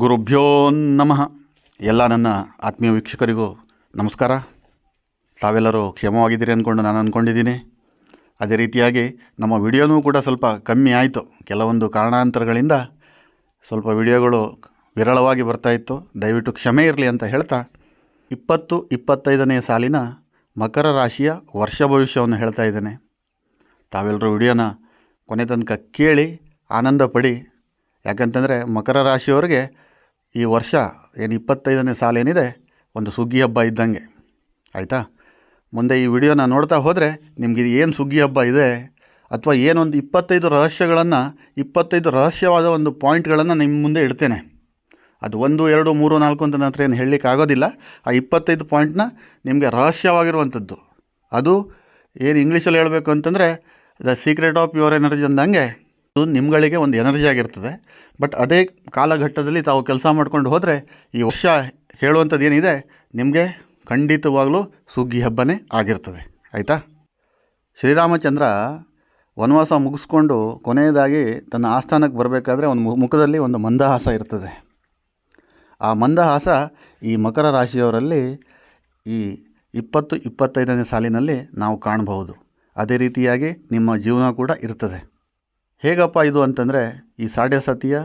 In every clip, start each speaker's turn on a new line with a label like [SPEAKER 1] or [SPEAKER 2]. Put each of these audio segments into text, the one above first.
[SPEAKER 1] ಗುರುಭ್ಯೋ ನಮಃ. ಎಲ್ಲ ನನ್ನ ಆತ್ಮೀಯ ವೀಕ್ಷಕರಿಗೂ ನಮಸ್ಕಾರ. ತಾವೆಲ್ಲರೂ ಕ್ಷೇಮವಾಗಿದ್ದೀರಿ ಅಂದ್ಕೊಂಡು ನಾನು ಅಂದ್ಕೊಂಡಿದ್ದೀನಿ. ಅದೇ ರೀತಿಯಾಗಿ ನಮ್ಮ ವಿಡಿಯೋನೂ ಕೂಡ ಸ್ವಲ್ಪ ಕಮ್ಮಿ ಆಯಿತು. ಕೆಲವೊಂದು ಕಾರಣಾಂತರಗಳಿಂದ ಸ್ವಲ್ಪ ವಿಡಿಯೋಗಳು ವಿರಳವಾಗಿ ಬರ್ತಾಯಿತ್ತು ದಯವಿಟ್ಟು ಕ್ಷಮೆ ಇರಲಿ ಅಂತ ಹೇಳ್ತಾ ಇಪ್ಪತ್ತು ಇಪ್ಪತ್ತೈದನೇ ಸಾಲಿನ ಮಕರ ರಾಶಿಯ ವರ್ಷ ಭವಿಷ್ಯವನ್ನು ಹೇಳ್ತಾ ಇದ್ದೇನೆ. ತಾವೆಲ್ಲರೂ ವಿಡಿಯೋನ ಕೊನೆ ತನಕ ಕೇಳಿ ಆನಂದ ಪಡಿ ಯಾಕಂತಂದರೆ ಮಕರ ರಾಶಿಯವರಿಗೆ ಈ ವರ್ಷ ಏನು ಇಪ್ಪತ್ತೈದನೇ ಸಾಲೇನಿದೆ ಒಂದು ಸುಗ್ಗಿ ಹಬ್ಬ ಇದ್ದಂಗೆ. ಆಯಿತಾ? ಮುಂದೆ ಈ ವಿಡಿಯೋನ ನೋಡ್ತಾ ಹೋದರೆ ನಿಮಗೆ ಏನು ಸುಗ್ಗಿ ಹಬ್ಬ ಇದೆ ಅಥವಾ ಏನೊಂದು ಇಪ್ಪತ್ತೈದು ರಹಸ್ಯಗಳನ್ನು, ಇಪ್ಪತ್ತೈದು ರಹಸ್ಯವಾದ ಒಂದು ಪಾಯಿಂಟ್ಗಳನ್ನು ನಿಮ್ಮ ಮುಂದೆ ಇಡ್ತೇನೆ. ಅದು ಒಂದು, ಎರಡು, ಮೂರು, ನಾಲ್ಕು ಅಂತ ನನ್ನ ಏನು ಹೇಳಲಿಕ್ಕೆ ಆಗೋದಿಲ್ಲ. ಆ ಇಪ್ಪತ್ತೈದು ಪಾಯಿಂಟ್ನ ನಿಮಗೆ ರಹಸ್ಯವಾಗಿರುವಂಥದ್ದು. ಅದು ಏನು ಇಂಗ್ಲೀಷಲ್ಲಿ ಹೇಳಬೇಕು ಅಂತಂದರೆ the secret of your energy ಅಂದಂಗೆ ಅದು ನಿಮ್ಗಳಿಗೆ ಒಂದು ಎನರ್ಜಿ ಆಗಿರ್ತದೆ. ಬಟ್ ಅದೇ ಕಾಲಘಟ್ಟದಲ್ಲಿ ತಾವು ಕೆಲಸ ಮಾಡ್ಕೊಂಡು ಹೋದರೆ ಈ ವರ್ಷ ಹೇಳುವಂಥದ್ದು ಏನಿದೆ ನಿಮಗೆ ಖಂಡಿತವಾಗಲೂ ಸುಗ್ಗಿ ಹಬ್ಬನೇ ಆಗಿರ್ತದೆ. ಆಯಿತಾ? ಶ್ರೀರಾಮಚಂದ್ರ ವನವಾಸ ಮುಗಿಸ್ಕೊಂಡು ಕೊನೆಯದಾಗಿ ತನ್ನ ಆಸ್ಥಾನಕ್ಕೆ ಬರಬೇಕಾದ್ರೆ ಒಂದು ಮುಖದಲ್ಲಿ ಒಂದು ಮಂದಹಾಸ ಇರ್ತದೆ. ಆ ಮಂದಹಾಸ ಈ ಮಕರ ರಾಶಿಯವರಲ್ಲಿ ಈ ಇಪ್ಪತ್ತು, ಇಪ್ಪತ್ತೈದನೇ ಸಾಲಿನಲ್ಲಿ ನಾವು ಕಾಣಬಹುದು. ಅದೇ ರೀತಿಯಾಗಿ ನಿಮ್ಮ ಜೀವನ ಕೂಡ ಇರ್ತದೆ. ಹೇಗಪ್ಪ ಇದು ಅಂತಂದರೆ, ಈ ಸಾಡೆ ಸತಿಯ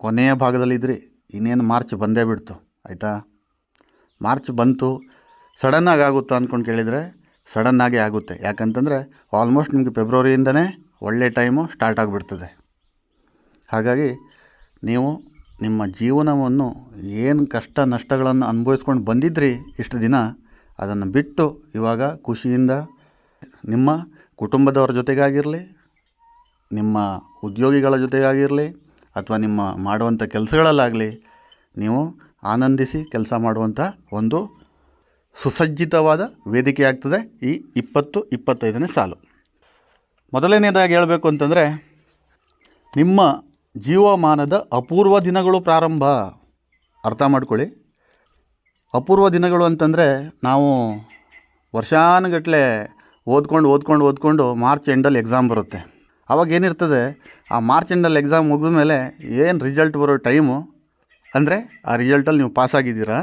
[SPEAKER 1] ಕೊನೆಯ ಭಾಗದಲ್ಲಿದ್ರಿ, ಇನ್ನೇನು ಮಾರ್ಚ್ ಬಂದೇ ಬಿಡ್ತು, ಆಯಿತಾ? ಮಾರ್ಚ್ ಬಂತು ಸಡನ್ನಾಗಿ ಆಗುತ್ತಾ ಅಂದ್ಕೊಂಡು ಕೇಳಿದರೆ ಸಡನ್ನಾಗಿ ಆಗುತ್ತೆ. ಯಾಕಂತಂದರೆ, ಆಲ್ಮೋಸ್ಟ್ ನಿಮಗೆ ಫೆಬ್ರವರಿಯಿಂದನೇ ಒಳ್ಳೆ ಟೈಮು ಸ್ಟಾರ್ಟ್ ಆಗಿಬಿಡ್ತದೆ. ಹಾಗಾಗಿ, ನೀವು ನಿಮ್ಮ ಜೀವನವನ್ನು ಏನು ಕಷ್ಟ ನಷ್ಟಗಳನ್ನು ಅನುಭವಿಸ್ಕೊಂಡು ಬಂದಿದ್ರಿ ಇಷ್ಟು ದಿನ, ಅದನ್ನು ಬಿಟ್ಟು ಇವಾಗ ಖುಷಿಯಿಂದ ನಿಮ್ಮ ಕುಟುಂಬದವರ ಜೊತೆಗಾಗಿರಲಿ ನಿಮ್ಮ ಉದ್ಯೋಗಿಗಳ ಜೊತೆಗಾಗಿರಲಿ ಅಥವಾ ನಿಮ್ಮ ಮಾಡುವಂಥ ಕೆಲಸಗಳಲ್ಲಾಗಲಿ ನೀವು ಆನಂದಿಸಿ ಕೆಲಸ ಮಾಡುವಂಥ ಒಂದು ಸುಸಜ್ಜಿತವಾದ ವೇದಿಕೆ ಆಗ್ತದೆ ಈ ಇಪ್ಪತ್ತು ಇಪ್ಪತ್ತೈದನೇ ಸಾಲು. ಮೊದಲನೇದಾಗಿ ಹೇಳಬೇಕು ಅಂತಂದರೆ, ನಿಮ್ಮ ಜೀವಮಾನದ ಅಪೂರ್ವ ದಿನಗಳು ಪ್ರಾರಂಭ. ಅರ್ಥ ಮಾಡ್ಕೊಳ್ಳಿ. ಅಪೂರ್ವ ದಿನಗಳು ಅಂತಂದರೆ, ನಾವು ವರ್ಷಾನುಗಟ್ಟಲೆ ಓದ್ಕೊಂಡು ಓದ್ಕೊಂಡು ಓದ್ಕೊಂಡು ಮಾರ್ಚ್ ಎಂಡಲ್ಲಿ ಎಕ್ಸಾಮ್ ಬರುತ್ತೆ. ಅವಾಗ ಏನಿರ್ತದೆ, ಆ ಮಾರ್ಚ್ ಎಂಡಲ್ಲಿ ಎಕ್ಸಾಮ್ ಮುಗಿದ ಮೇಲೆ ಏನು ರಿಸಲ್ಟ್ ಬರೋ ಟೈಮು ಅಂದರೆ ಆ ರಿಸಲ್ಟಲ್ಲಿ ನೀವು ಪಾಸ್ ಆಗಿದ್ದೀರಾ?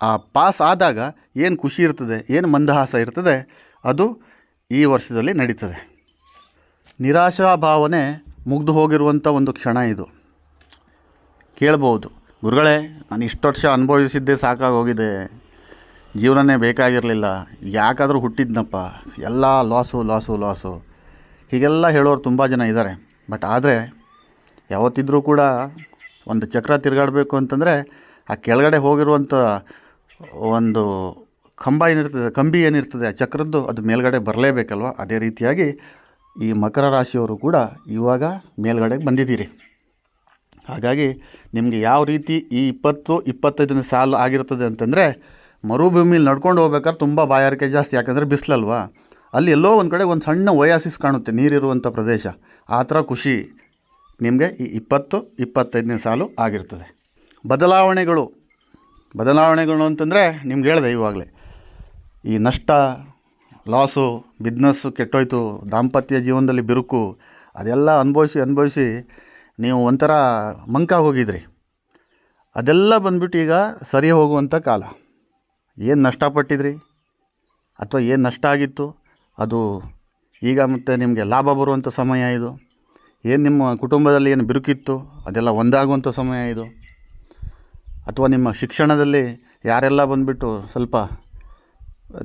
[SPEAKER 1] ಆ ಪಾಸ್ ಆದಾಗ ಏನು ಖುಷಿ ಇರ್ತದೆ, ಏನು ಮಂದಹಾಸ ಇರ್ತದೆ, ಅದು ಈ ವರ್ಷದಲ್ಲಿ ನಡೀತದೆ. ನಿರಾಶಾ ಭಾವನೆ ಮುಗ್ದು ಹೋಗಿರುವಂಥ ಒಂದು ಕ್ಷಣ ಇದು. ಕೇಳ್ಬೋದು. ಗುರುಗಳೇ, ನಾನು ಇಷ್ಟು ವರ್ಷ ಅನುಭವಿಸಿದ್ದೇ ಸಾಕಾಗೋಗಿದೆ ಜೀವನನೇ ಬೇಕಾಗಿರಲಿಲ್ಲ. ಯಾಕಾದರೂ ಹುಟ್ಟಿದ್ನಪ್ಪ. ಎಲ್ಲ ಲಾಸು ಲಾಸು ಲಾಸು ಹೀಗೆಲ್ಲ ಹೇಳೋರು ತುಂಬ ಜನ ಇದ್ದಾರೆ. ಬಟ್ ಆದರೆ ಯಾವತ್ತಿದ್ರೂ ಕೂಡ ಒಂದು ಚಕ್ರ ತಿರುಗಾಡಬೇಕು ಅಂತಂದರೆ ಆ ಕೆಳಗಡೆ ಹೋಗಿರುವಂಥ ಒಂದು ಕಂಬ ಏನಿರ್ತದೆ, ಕಂಬಿ ಏನಿರ್ತದೆ, ಆ ಚಕ್ರದ್ದು ಅದು ಮೇಲ್ಗಡೆ ಬರಲೇಬೇಕಲ್ವ? ಅದೇ ರೀತಿಯಾಗಿ ಈ ಮಕರ ರಾಶಿಯವರು ಕೂಡ ಇವಾಗ ಮೇಲ್ಗಡೆಗೆ ಬಂದಿದ್ದೀರಿ. ಹಾಗಾಗಿ ನಿಮಗೆ ಯಾವ ರೀತಿ ಈ ಇಪ್ಪತ್ತು, ಇಪ್ಪತ್ತೈದನೇ ಸಾಲು ಆಗಿರ್ತದೆ ಅಂತಂದರೆ ಮರುಭೂಮಿಲಿ ನಡ್ಕೊಂಡು ಹೋಗ್ಬೇಕಾದ್ರೆ ತುಂಬ ಬಾಯಾರಿಕೆ ಜಾಸ್ತಿ, ಯಾಕಂದರೆ ಬಿಸಿಲಲ್ವಾ? ಅಲ್ಲಿ ಎಲ್ಲೋ ಒಂದು ಕಡೆ ಒಂದು ಸಣ್ಣ ಒಯಾಸಿಸ್ ಕಾಣುತ್ತೆ ನೀರಿರುವಂಥ ಪ್ರದೇಶ. ಆ ಥರ ಖುಷಿ ನಿಮಗೆ ಈ ಇಪ್ಪತ್ತು, ಇಪ್ಪತ್ತೈದನೇ ಸಾಲು ಆಗಿರ್ತದೆ. ಬದಲಾವಣೆಗಳು ಬದಲಾವಣೆಗಳು ಅಂತಂದರೆ ನಿಮ್ಗೆ ಹೇಳಿದೆ ಇವಾಗಲೇ. ಈ ನಷ್ಟ ಲಾಸು ಬಿಸ್ನೆಸ್ಸು ಕೆಟ್ಟೋಯ್ತು, ದಾಂಪತ್ಯ ಜೀವನದಲ್ಲಿ ಬಿರುಕು, ಅದೆಲ್ಲ ಅನುಭವಿಸಿ ಅನುಭವಿಸಿ ನೀವು ಒಂಥರ ಮಂಕ ಹೋಗಿದ್ರಿ. ಅದೆಲ್ಲ ಬಂದ್ಬಿಟ್ಟು ಈಗ ಸರಿ ಹೋಗುವಂಥ ಕಾಲ. ಏನು ನಷ್ಟಪಟ್ಟಿದ್ರಿ? ಅಥವಾ ಏನು ನಷ್ಟ ಆಗಿತ್ತು? ಅದು ಈಗ ಮತ್ತೆ ನಿಮಗೆ ಲಾಭ ಬರುವಂಥ ಸಮಯ ಇದು. ಏನು ನಿಮ್ಮ ಕುಟುಂಬದಲ್ಲಿ ಏನು ಬಿರುಕಿತ್ತು, ಅದೆಲ್ಲ ಒಂದಾಗುವಂಥ ಸಮಯ ಇದು. ಅಥವಾ ನಿಮ್ಮ ಶಿಕ್ಷಣದಲ್ಲಿ ಯಾರೆಲ್ಲ ಬಂದುಬಿಟ್ಟು ಸ್ವಲ್ಪ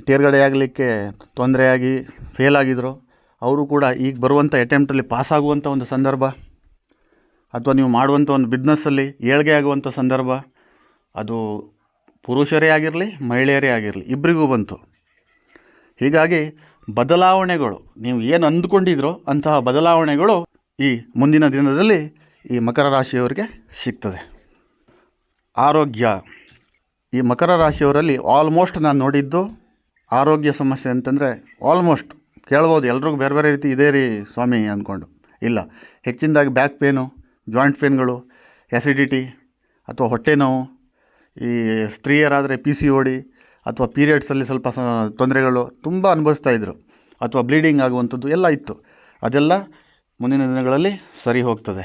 [SPEAKER 1] ತೇರ್ಗಡೆ ಆಗಲಿಕ್ಕೆ ತೊಂದರೆಯಾಗಿ ಫೇಲ್ ಆಗಿದ್ರು ಅವರು ಕೂಡ ಈಗ ಬರುವಂಥ ಅಟೆಂಪ್ಟಲ್ಲಿ ಪಾಸಾಗುವಂಥ ಒಂದು ಸಂದರ್ಭ. ಅಥವಾ ನೀವು ಮಾಡುವಂಥ ಒಂದು ಬಿಸ್ನೆಸ್ಸಲ್ಲಿ ಏಳ್ಗೆ ಆಗುವಂಥ ಸಂದರ್ಭ. ಅದು ಪುರುಷರೇ ಆಗಿರಲಿ, ಮಹಿಳೆಯರೇ ಆಗಿರಲಿ ಇಬ್ಬರಿಗೂ ಬಂತು. ಹೀಗಾಗಿ ಬದಲಾವಣೆಗಳು. ನೀವು ಏನು ಅಂದ್ಕೊಂಡಿದ್ರೋ ಅಂತಹ ಬದಲಾವಣೆಗಳು ಈ ಮುಂದಿನ ದಿನದಲ್ಲಿ ಈ ಮಕರ ರಾಶಿಯವರಿಗೆ ಸಿಗ್ತದೆ. ಆರೋಗ್ಯ. ಈ ಮಕರ ರಾಶಿಯವರಲ್ಲಿ ಆಲ್ಮೋಸ್ಟ್ ನಾನು ನೋಡಿದ್ದು ಆರೋಗ್ಯ ಸಮಸ್ಯೆ ಅಂತಂದರೆ ಆಲ್ಮೋಸ್ಟ್ ಕೇಳ್ಬೋದು, ಎಲ್ರಿಗೂ ಬೇರೆ ಬೇರೆ ರೀತಿ ಇದೇ ರೀ ಸ್ವಾಮಿ ಅಂದ್ಕೊಂಡು ಇಲ್ಲ, ಹೆಚ್ಚಿನದಾಗಿ ಬ್ಯಾಕ್ ಪೇನು ಜಾಯಿಂಟ್ ಪೇನ್ಗಳು ಎಸಿಡಿಟಿ ಅಥವಾ ಹೊಟ್ಟೆ ನೋವು, ಈ ಸ್ತ್ರೀಯರಾದರೆ ಪಿ ಸಿ ಓಡಿ ಅಥವಾ ಪೀರಿಯಡ್ಸಲ್ಲಿ ಸ್ವಲ್ಪ ತೊಂದರೆಗಳು ತುಂಬ ಅನುಭವಿಸ್ತಾ ಇದ್ದರು ಅಥವಾ ಬ್ಲೀಡಿಂಗ್ ಆಗುವಂಥದ್ದು ಎಲ್ಲ ಇತ್ತು. ಅದೆಲ್ಲ ಮುಂದಿನ ದಿನಗಳಲ್ಲಿ ಸರಿ ಹೋಗ್ತದೆ.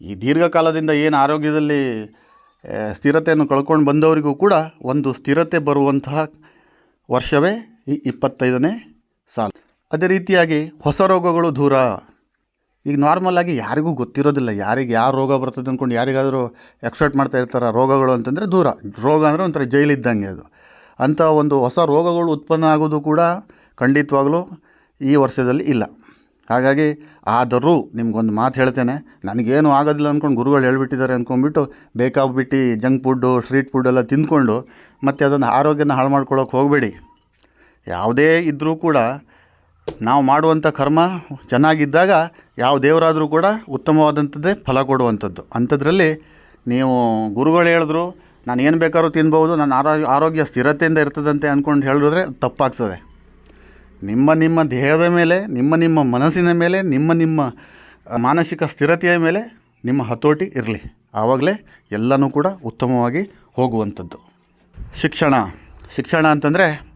[SPEAKER 1] ಈ ದೀರ್ಘಕಾಲದಿಂದ ಏನು ಆರೋಗ್ಯದಲ್ಲಿ ಸ್ಥಿರತೆಯನ್ನು ಕಳ್ಕೊಂಡು ಬಂದವರಿಗೂ ಕೂಡ ಒಂದು ಸ್ಥಿರತೆ ಬರುವಂತಹ ವರ್ಷವೇ ಈ ಇಪ್ಪತ್ತೈದನೇ ಸಾಲು. ಅದೇ ರೀತಿಯಾಗಿ ಹೊಸ ರೋಗಗಳು ದೂರ. ಈಗ ನಾರ್ಮಲಾಗಿ ಯಾರಿಗೂ ಗೊತ್ತಿರೋದಿಲ್ಲ. ಯಾರಿಗೆ ಯಾವ ರೋಗ ಬರ್ತದೆ ಅಂದ್ಕೊಂಡು ಯಾರಿಗಾದರೂ ಎಕ್ಸ್ಪೆಕ್ಟ್ ಮಾಡ್ತಾ ಇರ್ತಾರೆ ರೋಗಗಳು ಅಂತಂದರೆ ದೂರ. ರೋಗ ಅಂದರೆ ಒಂಥರ ಜೈಲಿದ್ದಂಗೆ ಅದು. ಅಂಥ ಒಂದು ಹೊಸ ರೋಗಗಳು ಉತ್ಪನ್ನ ಆಗೋದು ಕೂಡ ಖಂಡಿತವಾಗ್ಲೂ ಈ ವರ್ಷದಲ್ಲಿ ಇಲ್ಲ. ಹಾಗಾಗಿ ಆದರೂ ನಿಮ್ಗೊಂದು ಮಾತು ಹೇಳ್ತೇನೆ, ನನಗೇನು ಆಗೋದಿಲ್ಲ ಅಂದ್ಕೊಂಡು ಗುರುಗಳು ಹೇಳ್ಬಿಟ್ಟಿದ್ದಾರೆ ಅಂದ್ಕೊಂಡ್ಬಿಟ್ಟು ಬೇಕಾಗ್ಬಿಟ್ಟು ಜಂಕ್ ಫುಡ್ಡು, ಸ್ಟ್ರೀಟ್ ಫುಡ್ ಎಲ್ಲ ತಿಂದ್ಕೊಂಡು ಮತ್ತು ಅದನ್ನು ಆರೋಗ್ಯನ ಹಾಳು ಮಾಡ್ಕೊಳ್ಳೋಕೆ ಹೋಗಬೇಡಿ. ಯಾವುದೇ ಇದ್ದರೂ ಕೂಡ ನಾವು ಮಾಡುವಂಥ ಕರ್ಮ ಚೆನ್ನಾಗಿದ್ದಾಗ ಯಾವ ದೇವರಾದರೂ ಕೂಡ ಉತ್ತಮವಾದಂಥದ್ದೇ ಫಲ ಕೊಡುವಂಥದ್ದು. ಅಂಥದ್ರಲ್ಲಿ ನೀವು ಗುರುಗಳು ಹೇಳಿದ್ರು ನಾನು ಏನು ಬೇಕಾದ್ರೂ ತಿನ್ಬೋದು ನನ್ನ ಆರೋಗ್ಯ ಆರೋಗ್ಯ ಸ್ಥಿರತೆಯಿಂದ ಇರ್ತದಂತೆ ಅಂದ್ಕೊಂಡು ಹೇಳಿದ್ರೆ ತಪ್ಪಾಗ್ತದೆ. ನಿಮ್ಮ ನಿಮ್ಮ ದೇಹದ ಮೇಲೆ, ನಿಮ್ಮ ನಿಮ್ಮ ಮನಸ್ಸಿನ ಮೇಲೆ, ನಿಮ್ಮ ನಿಮ್ಮ ಮಾನಸಿಕ ಸ್ಥಿರತೆಯ ಮೇಲೆ ನಿಮ್ಮ ಹತೋಟಿ ಇರಲಿ. ಆವಾಗಲೇ ಎಲ್ಲನೂ ಕೂಡ ಉತ್ತಮವಾಗಿ ಹೋಗುವಂಥದ್ದು. ಶಿಕ್ಷಣ. ಶಿಕ್ಷಣ ಅಂತಂದರೆ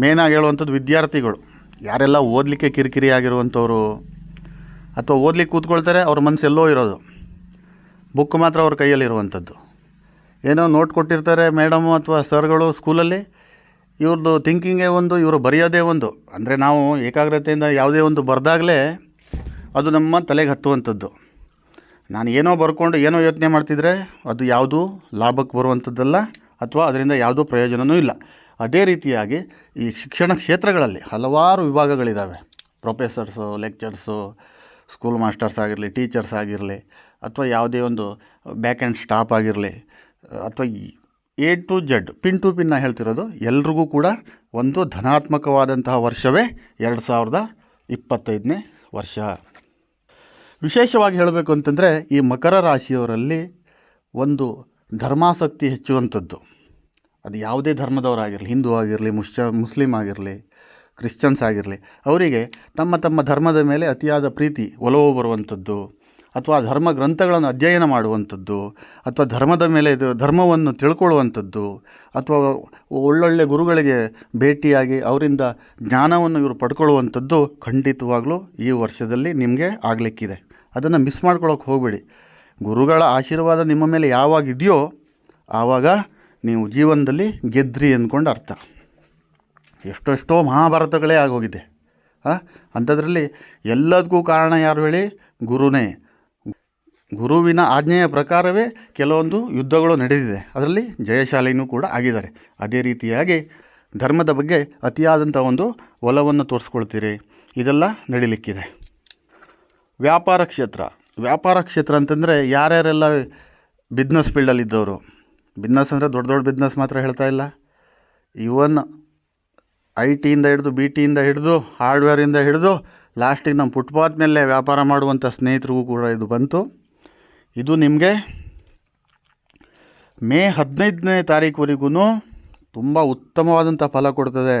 [SPEAKER 1] ಮೇನಾಗಿ ಹೇಳುವಂಥದ್ದು ವಿದ್ಯಾರ್ಥಿಗಳು. ಯಾರೆಲ್ಲ ಓದಲಿಕ್ಕೆ ಕಿರಿಕಿರಿ ಆಗಿರುವಂಥವ್ರು ಅಥವಾ ಓದಲಿಕ್ಕೆ ಕೂತ್ಕೊಳ್ತಾರೆ, ಅವ್ರ ಮನಸ್ಸು ಎಲ್ಲೋ ಇರೋದು. ಬುಕ್ ಮಾತ್ರ ಅವ್ರ ಕೈಯಲ್ಲಿರುವಂಥದ್ದು. ಏನೋ ನೋಟ್ ಕೊಟ್ಟಿರ್ತಾರೆ ಮೇಡಮು ಅಥವಾ ಸರ್ಗಳು ಸ್ಕೂಲಲ್ಲಿ ಇವ್ರದ್ದು ಥಿಂಕಿಂಗೇ ಒಂದು, ಇವರು ಬರೆಯೋದೇ ಒಂದು. ಅಂದರೆ ನಾವು ಏಕಾಗ್ರತೆಯಿಂದ ಯಾವುದೇ ಒಂದು ಬರೆದಾಗಲೇ ಅದು ನಮ್ಮ ತಲೆಗೆ ಹತ್ತುವಂಥದ್ದು. ನಾನು ಏನೋ ಬರ್ಕೊಂಡು ಏನೋ ಯೋಚನೆ ಮಾಡ್ತಿದ್ರೆ ಅದು ಯಾವುದೂ ಲಾಭಕ್ಕೆ ಬರುವಂಥದ್ದಲ್ಲ ಅಥವಾ ಅದರಿಂದ ಯಾವುದೂ ಪ್ರಯೋಜನವೂ ಇಲ್ಲ. ಅದೇ ರೀತಿಯಾಗಿ ಈ ಶಿಕ್ಷಣ ಕ್ಷೇತ್ರಗಳಲ್ಲಿ ಹಲವಾರು ವಿಭಾಗಗಳಿದ್ದಾವೆ. ಪ್ರೊಫೆಸರ್ಸು ಲೆಕ್ಚರ್ಸು ಸ್ಕೂಲ್ ಮಾಸ್ಟರ್ಸ್ ಆಗಿರಲಿ ಟೀಚರ್ಸ್ ಆಗಿರಲಿ, ಅಥವಾ ಯಾವುದೇ ಒಂದು ಬ್ಯಾಕ್ ಆ್ಯಂಡ್ ಸ್ಟಾಪ್ ಆಗಿರಲಿ ಅಥವಾ A to Z pin to pin ಹೇಳ್ತಿರೋದು ಎಲ್ರಿಗೂ ಕೂಡ ಒಂದು ಧನಾತ್ಮಕವಾದಂತಹ ವರ್ಷವೇ ಎರಡು ಸಾವಿರದ ಇಪ್ಪತ್ತೈದನೇ ವರ್ಷ. ವಿಶೇಷವಾಗಿ ಹೇಳಬೇಕು ಅಂತಂದರೆ ಈ ಮಕರ ರಾಶಿಯವರಲ್ಲಿ ಒಂದು ಧರ್ಮಾಸಕ್ತಿ ಹೆಚ್ಚುವಂಥದ್ದು. ಅದು ಯಾವುದೇ ಧರ್ಮದವರಾಗಿರಲಿ ಹಿಂದೂ ಆಗಿರಲಿ ಮುಶ್ಚ ಮುಸ್ಲಿಮ್ ಆಗಿರಲಿ, ಕ್ರಿಶ್ಚಿಯನ್ಸ್ ಆಗಿರಲಿ, ಅವರಿಗೆ ತಮ್ಮ ತಮ್ಮ ಧರ್ಮದ ಮೇಲೆ ಅತಿಯಾದ ಪ್ರೀತಿ ಒಲವು ಬರುವಂಥದ್ದು. ಅಥವಾ ಧರ್ಮ ಗ್ರಂಥಗಳನ್ನು ಅಧ್ಯಯನ ಮಾಡುವಂಥದ್ದು, ಅಥವಾ ಧರ್ಮದ ಮೇಲೆ ಧರ್ಮವನ್ನು ತಿಳ್ಕೊಳ್ಳುವಂಥದ್ದು, ಅಥವಾ ಒಳ್ಳೊಳ್ಳೆ ಗುರುಗಳಿಗೆ ಭೇಟಿಯಾಗಿ ಅವರಿಂದ ಜ್ಞಾನವನ್ನು ಇವರು ಪಡ್ಕೊಳ್ಳುವಂಥದ್ದು ಖಂಡಿತವಾಗ್ಲೂ ಈ ವರ್ಷದಲ್ಲಿ ನಿಮಗೆ ಆಗಲಿಕ್ಕಿದೆ. ಅದನ್ನು ಮಿಸ್ ಮಾಡ್ಕೊಳ್ಳೋಕೆ ಹೋಗಬೇಡಿ. ಗುರುಗಳ ಆಶೀರ್ವಾದ ನಿಮ್ಮ ಮೇಲೆ ಯಾವಾಗ ಇದೆಯೋ ಆವಾಗ ನೀವು ಜೀವನದಲ್ಲಿ ಗೆದ್ರಿ ಅಂದ್ಕೊಂಡು ಅರ್ಥ. ಎಷ್ಟೆಷ್ಟೋ ಮಹಾಭಾರತಗಳೇ ಆಗೋಗಿದೆ. ಹಾಂ? ಅಂಥದ್ರಲ್ಲಿ ಎಲ್ಲದಕ್ಕೂ ಕಾರಣ ಯಾರು ಹೇಳಿ? ಗುರುನೇ. ಗುರುವಿನ ಆಜ್ಞೆಯ ಪ್ರಕಾರವೇ ಕೆಲವೊಂದು ಯುದ್ಧಗಳು ನಡೆದಿದೆ. ಅದರಲ್ಲಿ ಜಯಶಾಲಿನೂ ಕೂಡ ಆಗಿದ್ದಾರೆ. ಅದೇ ರೀತಿಯಾಗಿ ಧರ್ಮದ ಬಗ್ಗೆ ಅತಿಯಾದಂಥ ಒಂದು ಒಲವನ್ನು ತೋರಿಸ್ಕೊಳ್ತೀರಿ. ಇದೆಲ್ಲ ನಡೀಲಿಕ್ಕಿದೆ. ವ್ಯಾಪಾರ ಕ್ಷೇತ್ರ. ವ್ಯಾಪಾರ ಕ್ಷೇತ್ರ ಅಂತಂದರೆ ಯಾರ್ಯಾರೆಲ್ಲ ಬಿಸ್ನೆಸ್ ಫೀಲ್ಡಲ್ಲಿದ್ದವರು ಬಿಸ್ನೆಸ್ ಅಂದರೆ ದೊಡ್ಡ ದೊಡ್ಡ ಬಿಸ್ನೆಸ್ ಮಾತ್ರ ಹೇಳ್ತಾ ಇಲ್ಲ. ಇವನ್ ಐ ಟಿಯಿಂದ ಹಿಡಿದು ಬಿ ಟಿಯಿಂದ ಹಿಡಿದು ಹಾರ್ಡ್ವೇರಿಂದ ಹಿಡಿದು ಲಾಸ್ಟಿಗೆ ನಮ್ಮ ಫುಟ್ಪಾತ್ ಮೇಲೆ ವ್ಯಾಪಾರ ಮಾಡುವಂಥ ಸ್ನೇಹಿತರಿಗೂ ಕೂಡ ಇದು ಬಂತು. ಇದು ನಿಮಗೆ ಮೇ ಹದಿನೈದನೇ ತಾರೀಕುವರೆಗೂ ತುಂಬ ಉತ್ತಮವಾದಂಥ ಫಲ ಕೊಡ್ತದೆ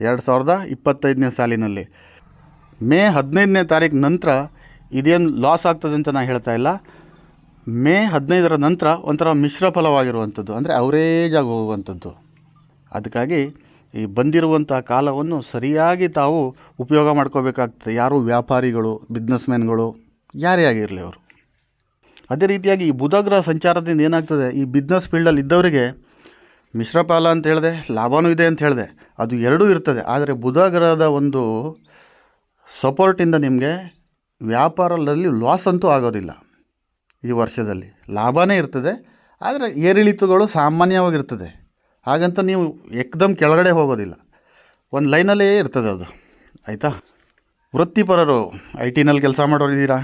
[SPEAKER 1] ಎರಡು ಸಾವಿರದ ಇಪ್ಪತ್ತೈದನೇ ಸಾಲಿನಲ್ಲಿ. ಮೇ ಹದಿನೈದನೇ ತಾರೀಕು ನಂತರ ಇದೇನು ಲಾಸ್ ಆಗ್ತದೆ ಅಂತ ನಾನು ಹೇಳ್ತಾ ಇಲ್ಲ. ಮೇ ಹದಿನೈದರ ನಂತರ ಒಂಥರ ಮಿಶ್ರ ಫಲವಾಗಿರುವಂಥದ್ದು, ಅಂದರೆ ಅವರೇಜಾಗಿ ಹೋಗುವಂಥದ್ದು. ಅದಕ್ಕಾಗಿ ಈ ಬಂದಿರುವಂಥ ಕಾಲವನ್ನು ಸರಿಯಾಗಿ ತಾವು ಉಪಯೋಗ ಮಾಡ್ಕೋಬೇಕಾಗ್ತದೆ. ಯಾರು ವ್ಯಾಪಾರಿಗಳು ಬಿಸ್ನೆಸ್ಮೆನ್ಗಳು ಯಾರೇ ಆಗಿರಲಿ ಅವರು. ಅದೇ ರೀತಿಯಾಗಿ ಈ ಬುಧಗ್ರಹ ಸಂಚಾರದಿಂದ ಏನಾಗ್ತದೆ? ಈ ಬಿಸ್ನೆಸ್ ಫೀಲ್ಡಲ್ಲಿ ಇದ್ದವರಿಗೆ ಮಿಶ್ರ ಫಲ ಅಂತ ಹೇಳಿದೆ ಲಾಭವೂ ಇದೆ ಅಂತ ಹೇಳಿದೆ. ಅದು ಎರಡೂ ಇರ್ತದೆ. ಆದರೆ ಬುಧಗ್ರಹದ ಒಂದು ಸಪೋರ್ಟಿಂದ ನಿಮಗೆ ವ್ಯಾಪಾರದಲ್ಲಿ ಲಾಸ್ ಅಂತೂ ಆಗೋದಿಲ್ಲ ಈ ವರ್ಷದಲ್ಲಿ. ಲಾಭವೇ ಇರ್ತದೆ, ಆದರೆ ಏರಿಳಿತಗಳು ಸಾಮಾನ್ಯವಾಗಿರ್ತದೆ. ಹಾಗಂತ ನೀವು ಎಕ್ದಮ್ ಕೆಳಗಡೆ ಹೋಗೋದಿಲ್ಲ. ಒಂದು ಲೈನಲ್ಲೇ ಇರ್ತದೆ ಅದು. ಆಯಿತಾ? ವೃತ್ತಿಪರರು ಐ ಟಿನಲ್ಲಿ ಕೆಲಸ ಮಾಡೋರು ಇದ್ದೀರಾ